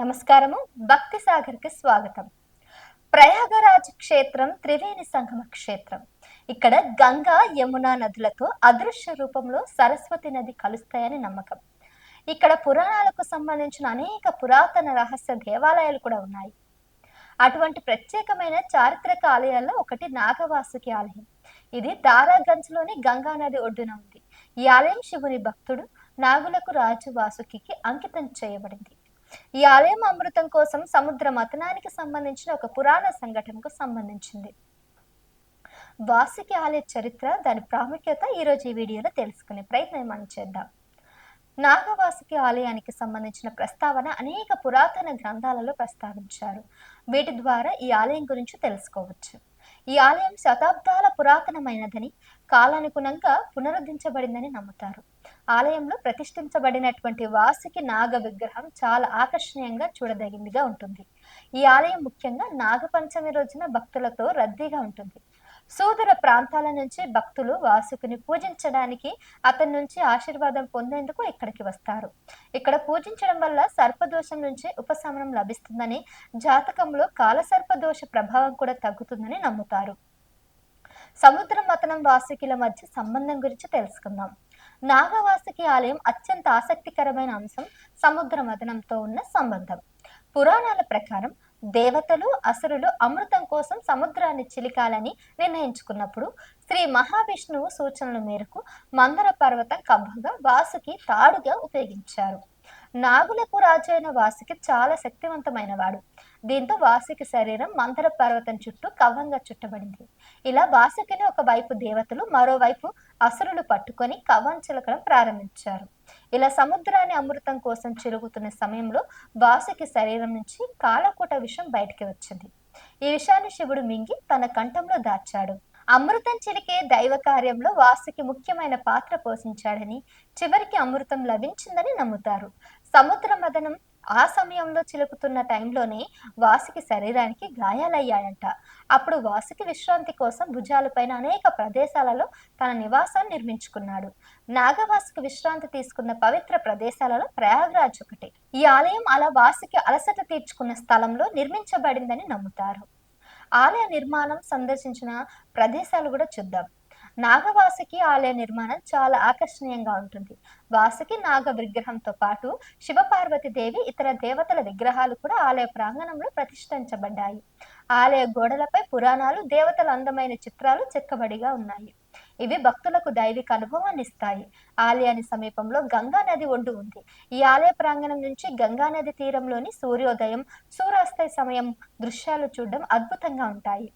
నమస్కారము. భక్తి సాగర్కి స్వాగతం. ప్రయాగరాజ్ క్షేత్రం త్రివేణి సంగమ క్షేత్రం. ఇక్కడ గంగా యమున నదులతో అదృశ్య రూపంలో సరస్వతి నది కలుస్తాయని నమ్మకం. ఇక్కడ పురాణాలకు సంబంధించిన అనేక పురాతన రహస్య దేవాలయాలు కూడా ఉన్నాయి. అటువంటి ప్రత్యేకమైన చారిత్రక ఆలయాల్లో ఒకటి నాగవాసుకి ఆలయం. ఇది దారాగంజ్లోని గంగా నది ఒడ్డున ఉంది. ఈ ఆలయం శివుని భక్తుడు నాగులకు రాజు వాసుకి అంకితం చేయబడింది. ఈ ఆలయం అమృతం కోసం సముద్ర మతనానికి సంబంధించిన ఒక పురాణ సంఘటనకు సంబంధించింది. వాసుకి ఆలయ చరిత్ర దాని ప్రాముఖ్యత ఈరోజు ఈ వీడియోలో తెలుసుకునే ప్రయత్నం మనం చేద్దాం. నాగవాసుకి ఆలయానికి సంబంధించిన ప్రస్తావన అనేక పురాతన గ్రంథాలలో ప్రస్తావించారు. వీటి ద్వారా ఈ ఆలయం గురించి తెలుసుకోవచ్చు. ఈ ఆలయం శతాబ్దాల పురాతనమైనదని కాలానుగుణంగా పునరుద్ధరించబడిందని నమ్ముతారు. ఆలయంలో ప్రతిష్ఠించబడినటువంటి వాసుకి నాగ విగ్రహం చాలా ఆకర్షణీయంగా చూడదగిందిగా ఉంటుంది. ఈ ఆలయం ముఖ్యంగా నాగపంచమి రోజున భక్తులతో రద్దీగా ఉంటుంది. సోదర ప్రాంతాల నుంచి భక్తులు వాసుకుని పూజించడానికి అతని నుంచి ఆశీర్వాదం పొందేందుకు ఇక్కడికి వస్తారు. ఇక్కడ పూజించడం వల్ల సర్పదోషం నుంచి ఉపశమనం లభిస్తుందని జాతకంలో కాలసర్పదోష ప్రభావం కూడా తగ్గుతుందని నమ్ముతారు. సముద్ర మతనం వాసుకిల మధ్య సంబంధం గురించి తెలుసుకుందాం. నాగవాసుకి ఆలయం అత్యంత ఆసక్తికరమైన అంశం సముద్ర మదనంతో ఉన్న సంబంధం. పురాణాల ప్రకారం దేవతలు అసురులు అమృతం కోసం సముద్రాన్ని చిలికాలని నిర్ణయించుకున్నప్పుడు శ్రీ మహావిష్ణువు సూచనల మేరకు మందర పర్వతం కవ్వంగా వాసుకి తాడుగా ఉపయోగించారు. నాగులకు రాజు అయిన వాసుకి చాలా శక్తివంతమైన వాడు దీంతో వాసుకి శరీరం మందర పర్వతం చుట్టూ కవ్వంగా చుట్టబడింది. ఇలా వాసుకిని ఒకవైపు దేవతలు మరోవైపు అసురులు పట్టుకొని కవ్వం చిలకడం ప్రారంభించారు. ఇలా సముద్రాన్ని అమృతం కోసం చిరుగుతున్న సమయంలో వాసుకి శరీరం నుంచి కాలకూట విషం బయటికి వచ్చింది. ఈ విషయాన్ని శివుడు మింగి తన కంఠంలో దాచాడు. అమృతం చిలికే దైవ కార్యంలో వాసుకి ముఖ్యమైన పాత్ర పోషించాడని చివరికి అమృతం లభించిందని నమ్ముతారు. సముద్ర మదనం ఆ సమయంలో చిలుకుతున్న టైంలోనే వాసుకి శరీరానికి గాయాలయ్యాయంట. అప్పుడు వాసుకి విశ్రాంతి కోసం భుజాలపైన అనేక ప్రదేశాలలో తన నివాసం నిర్మించుకున్నాడు. నాగవాసుకి విశ్రాంతి తీసుకున్న పవిత్ర ప్రదేశాలలో ప్రయాగరాజ్ ఒకటి. ఈ ఆలయం అలా వాసుకి అలసట తీర్చుకున్న స్థలంలో నిర్మించబడిందని నమ్ముతారు. ఆలయ నిర్మాణం సందర్శించిన ప్రదేశాలు కూడా చూద్దాం. నాగవాసుకి ఆలయ నిర్మాణం చాలా ఆకర్షణీయంగా ఉంటుంది. వాసుకి నాగ విగ్రహంతో పాటు శివపార్వతి దేవి ఇతర దేవతల విగ్రహాలు కూడా ఆలయ ప్రాంగణంలో ప్రతిష్ఠించబడ్డాయి. ఆలయ గోడలపై పురాణాలు దేవతల అందమైన చిత్రాలు చెక్కబడిగా ఉన్నాయి. ఇవి భక్తులకు దైవిక అనుభవాన్ని ఇస్తాయి. ఆలయాన్ని సమీపంలో గంగా నది ఒడ్డు ఉంది. ఈ ఆలయ ప్రాంగణం నుంచి గంగా నది తీరంలోని సూర్యోదయం సూర్యాస్తయ సమయం దృశ్యాలు చూడడం అద్భుతంగా ఉంటాయి.